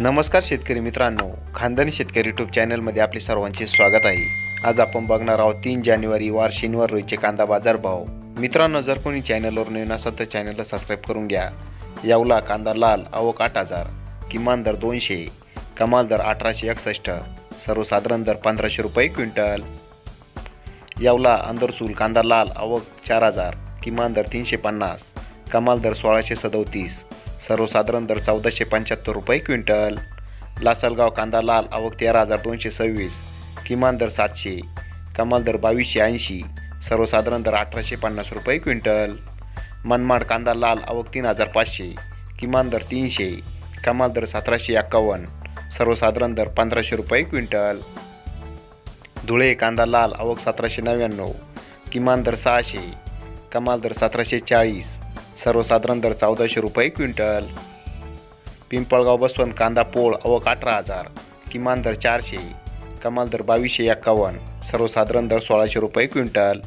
नमस्कार शेतकरी मित्रांनो. खानदानी शेतकरी युट्यूब चॅनलमध्ये आपले सर्वांचे स्वागत आहे. आज आपण बघणार आहोत तीन जानेवारी वार शनिवार रोजचे कांदा बाजार भाव. मित्रांनो जर कोणी चॅनलवर नवीन असाल तर चॅनलला सबस्क्राईब करून घ्या. यावला कांदा लाल आवक आठ हजार. किमान दर दोनशे. कमाल दर अठराशे एकसष्ट. सर्वसाधारण दर पंधराशे रुपये क्विंटल. यावला अंदरसूल कांदा लाल आवक चार हजार. किमान दर तीनशे पन्नास. कमाल दर सोळाशे सदोतीस. सर्वसाधारण दर चौदाशे पंच्याहत्तर रुपये क्विंटल. लासलगाव कांदा लाल आवक तेरा हजार दोनशे सव्वीस. किमान दर सातशे कमाल दर बावीसशे ऐंशी. सर्वसाधारण दर अठराशे पन्नास रुपये क्विंटल. मनमाड कांदा लाल आवक तीन हजार पाचशे. किमान दर तीनशे कमाल दर सतराशे एक्कावन्न. सर्वसाधारण दर पंधराशे रुपये क्विंटल. धुळे कांदा लाल आवक सतराशे नव्याण्णव. किमान दर सहाशे कमाल दर सतराशे चाळीस. सर्वसाधारण दर चौदाशे रुपये क्विंटल. पिंपळगाव बसवंत कांदा पोळ आवक अठरा हजार किमान दर चारशे कमाल दर बावीसशे एक्कावन्न सर्वसाधारण दर सोळाशे रुपये क्विंटल.